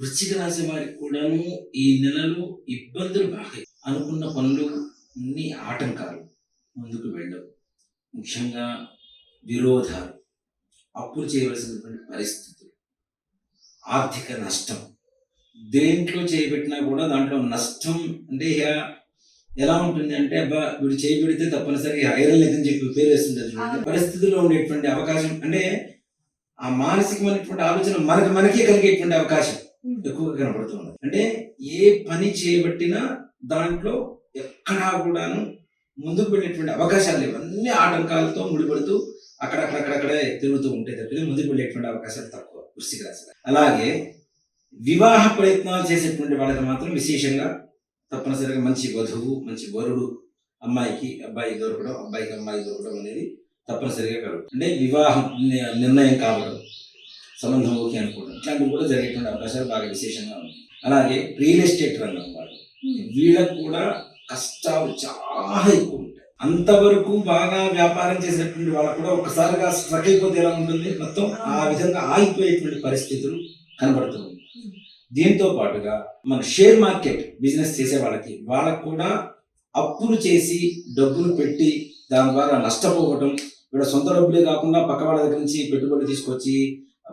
వృశ్చిక రాశి వారికి కూడాను ఈ నెలలో ఇబ్బందులు బాగా అనుకున్న పనులు అన్ని ఆటంకాలు ముందుకు వెళ్ళవు. ముఖ్యంగా విరోధాలు అప్పులు చేయవలసినటువంటి పరిస్థితులు ఆర్థిక నష్టం. దేంట్లో చేయబెట్టినా కూడా దాంట్లో నష్టం అంటే ఎలా ఉంటుంది అంటే అబ్బా వీడు చేయబెడితే తప్పనిసరిగా ఐరన్ లేదని చెప్పి పేరు వేస్తుంటారు. పరిస్థితుల్లో ఉండేటువంటి అవకాశం అంటే ఆ మానసికమైనటువంటి ఆలోచన మనకి మనకే కలిగేటువంటి అవకాశం. ఎక్కువగా కనబడుతుంది అంటే ఏ పని చేయబట్టినా దాంట్లో ఎక్కడా కూడాను ముందుకు వెళ్ళేటువంటి అవకాశాలు లేవు. అన్ని ఆటంకాలతో ముడిపడుతూ అక్కడక్కడక్కడక్కడే తిరుగుతూ ఉంటే తప్పితే ముందుకు వెళ్ళేటువంటి అవకాశాలు తక్కువ వృష్టికి రాశి అలాగే వివాహ ప్రయత్నాలు చేసేటువంటి వాళ్ళకి మాత్రం విశేషంగా తప్పనిసరిగా మంచి వధువు మంచి వరుడు అమ్మాయికి అబ్బాయి దొరకడం అబ్బాయికి అమ్మాయి దొరకడం అనేది తప్పనిసరిగా కలుగుతుంది. అంటే వివాహం నిర్ణయం కావడం. సంబంధం అనుకోవడం ఇట్లాంటివి కూడా జరిగేటువంటి అవకాశాలు బాగా విశేషంగా ఉన్నాయి. అలాగే రియల్ ఎస్టేట్ రంగం వాళ్ళు. వీళ్ళకు కూడా కష్టాలు చాలా ఎక్కువ ఉంటాయి. అంతవరకు బాగా వ్యాపారం చేసేటువంటి వాళ్ళకు కూడా ఒక్కసారిగా స్ట్రక్ అయిపోతే ఎలా ఉంటుంది? మొత్తం ఆ విధంగా ఆగిపోయేటువంటి పరిస్థితులు కనబడుతుంది దీంతో పాటుగా మన షేర్ మార్కెట్ బిజినెస్ చేసే వాళ్ళకి వాళ్ళకు కూడా అప్పులు చేసి డబ్బులు పెట్టి దాని ద్వారా నష్టపోవటం వీళ్ళ సొంత డబ్బులే కాకుండా పక్క వాళ్ళ దగ్గర నుంచి పెట్టుబడి తీసుకొచ్చి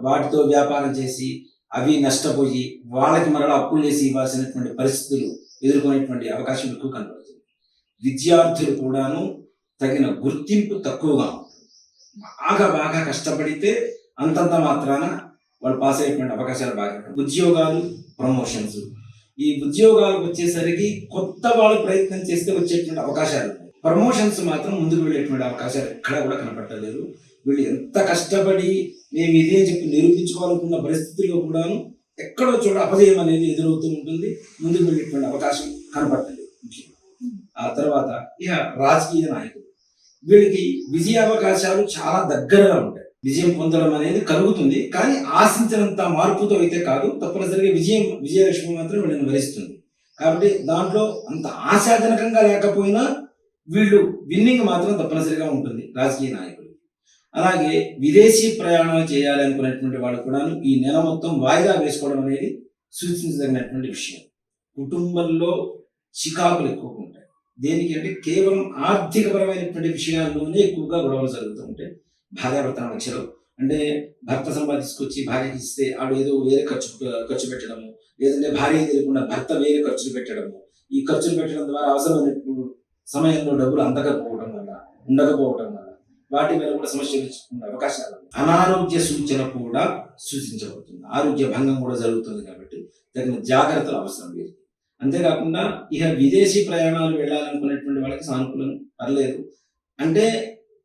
వాటితో వ్యాపారం చేసి అవి నష్టపోయి వాళ్ళకి మరలా అప్పులు చేసి ఇవ్వాల్సినటువంటి పరిస్థితులు ఎదుర్కొనేటువంటి అవకాశం ఎక్కువ కనబడుతుంది. విద్యార్థులు కూడాను తగిన గుర్తింపు తక్కువగా ఉంటుంది. బాగా బాగా కష్టపడితే అంతంత మాత్రాన వాళ్ళు పాస్ అయ్యేటువంటి అవకాశాలు బాగా ఉద్యోగాలు ప్రమోషన్స్. ఈ ఉద్యోగాలకు వచ్చేసరికి కొత్త వాళ్ళు ప్రయత్నం చేస్తే వచ్చేటువంటి అవకాశాలు ప్రమోషన్స్ మాత్రం ముందుకు వెళ్ళేటువంటి అవకాశాలు ఎక్కడా కూడా కనపడలేదు వీళ్ళు ఎంత కష్టపడి మేము ఇదే చెప్పి నిరూపించుకోవాలనుకున్న పరిస్థితుల్లో కూడాను ఎక్కడో చోట అపజయం అనేది ఎదురవుతూ ఉంటుంది. ముందుకు వెళ్ళేటువంటి అవకాశం కనపట్టలేదు ఆ తర్వాత ఇక రాజకీయ నాయకులు. వీళ్ళకి విజయ అవకాశాలు చాలా దగ్గరగా ఉంటాయి. విజయం పొందడం అనేది కలుగుతుంది. కానీ ఆశించినంత మార్పుతో అయితే కాదు తప్పనిసరిగా విజయం విజయలక్ష్మి మాత్రం వీళ్ళని వరిస్తుంది. కాబట్టి దాంట్లో అంత ఆశాజనకంగా లేకపోయినా వీళ్ళు విన్నింగ్ మాత్రం తప్పనిసరిగా ఉంటుంది రాజకీయ నాయకులు. అలాగే విదేశీ ప్రయాణాలు చేయాలి అనుకునేటువంటి వాళ్ళు కూడా ఈ నెల మొత్తం వాయిదా వేసుకోవడం అనేది సూచించదగినటువంటి విషయం. కుటుంబంలో చికాకులు ఎక్కువగా ఉంటాయి. దేనికి అంటే కేవలం ఆర్థికపరమైనటువంటి విషయాల్లోనే ఎక్కువగా గొడవలు జరుగుతూ ఉంటాయి. భార్యాభర్తల మధ్యలో. అంటే భర్త సంపాదించుకొచ్చి భార్యకి ఇస్తే ఆడు ఏదో వేరే ఖర్చు ఖర్చు పెట్టడము లేదంటే భార్య తెలియకుండా భర్త వేరే ఖర్చులు పెట్టడము. ఈ ఖర్చులు పెట్టడం ద్వారా అవసరమైన సమయంలో డబ్బులు అందకపోవడం వల్ల ఉండకపోవడం వల్ల వాటి మీద కూడా సమస్యలు అవకాశాలు. అనారోగ్య సూచన కూడా సూచించబడుతుంది. ఆరోగ్య భంగం కూడా జరుగుతుంది కాబట్టి తగిన జాగ్రత్తలు అవసరం లేదు అంతేకాకుండా ఇక విదేశీ ప్రయాణాలు వెళ్ళాలనుకునేటువంటి వాళ్ళకి సానుకూలం పర్లేదు. అంటే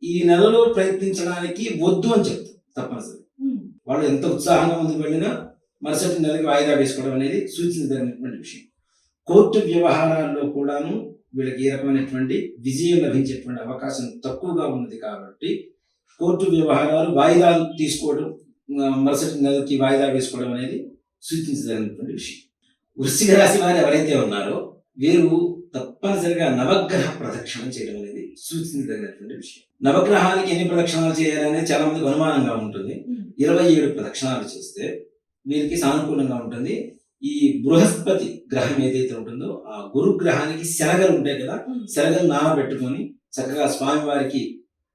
ఈ నెలలో ప్రయత్నించడానికి వద్దు అని చెప్తారు తప్పనిసరి. వాళ్ళు ఎంత ఉత్సాహంగా ముందుకు వెళ్ళినా మరుసటి నెలకి వాయిదా వేసుకోవడం అనేది సూచించదగినటువంటి విషయం. కోర్టు వ్యవహారాల్లో కూడాను వీళ్ళకి ఏ రకమైనటువంటి విజయం లభించేటువంటి అవకాశం తక్కువగా ఉన్నది కాబట్టి కోర్టు వ్యవహారాలు వాయిదాలు తీసుకోవడం మరుసటి నెలకి వాయిదా వేసుకోవడం అనేది సూచించదగినటువంటి విషయం. వృశ్చిక రాశి వారు ఎవరైతే ఉన్నారో వీరు తప్పనిసరిగా నవగ్రహ ప్రదక్షిణం చేయడం అనేది సూచించదగినటువంటి విషయం. నవగ్రహాలకి ఎన్ని ప్రదక్షిణాలు చేయాలనేది చాలా మందికి అనుమానంగా ఉంటుంది. ఇరవై ఏడు ప్రదక్షిణాలు చేస్తే వీరికి సానుకూలంగా ఉంటుంది. ఈ బృహస్పతి గ్రహం ఏదైతే ఉంటుందో ఆ గురు గ్రహానికి శనగలు ఉంటాయి కదా శనగలు నానబెట్టుకొని చక్కగా స్వామివారికి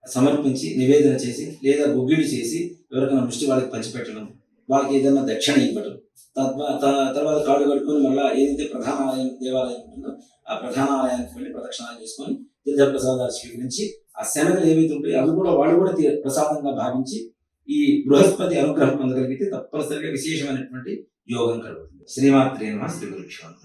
సమర్పించి నివేదన చేసి లేదా గుగ్గిడి చేసి ఎవరికైనా ముష్టి వాళ్ళకి పంచిపెట్టడం వాళ్ళకి ఏదైనా దక్షిణ ఇవ్వడం తర్వాత కాళ్ళు కడుక్కొని మళ్ళీ ఏదైతే ప్రధాన ఆలయం దేవాలయం ఉంటుందో ఆ ప్రధాన ఆలయానికి వెళ్ళి ప్రదక్షిణాలు చేసుకొని తీర్థ ప్రసాదాలు స్వీకరించి ఆ శనగలు ఏవైతే ఉంటాయో అవి కూడా వాళ్ళు కూడా ప్రసాదంగా భావించి ఈ బృహస్పతి అనుగ్రహం పొందగలిగితే తప్పనిసరిగా విశేషమైనటువంటి యోగం కలుగుతుంది శ్రీమాత్రి నమ శ్రీ గురుక్షం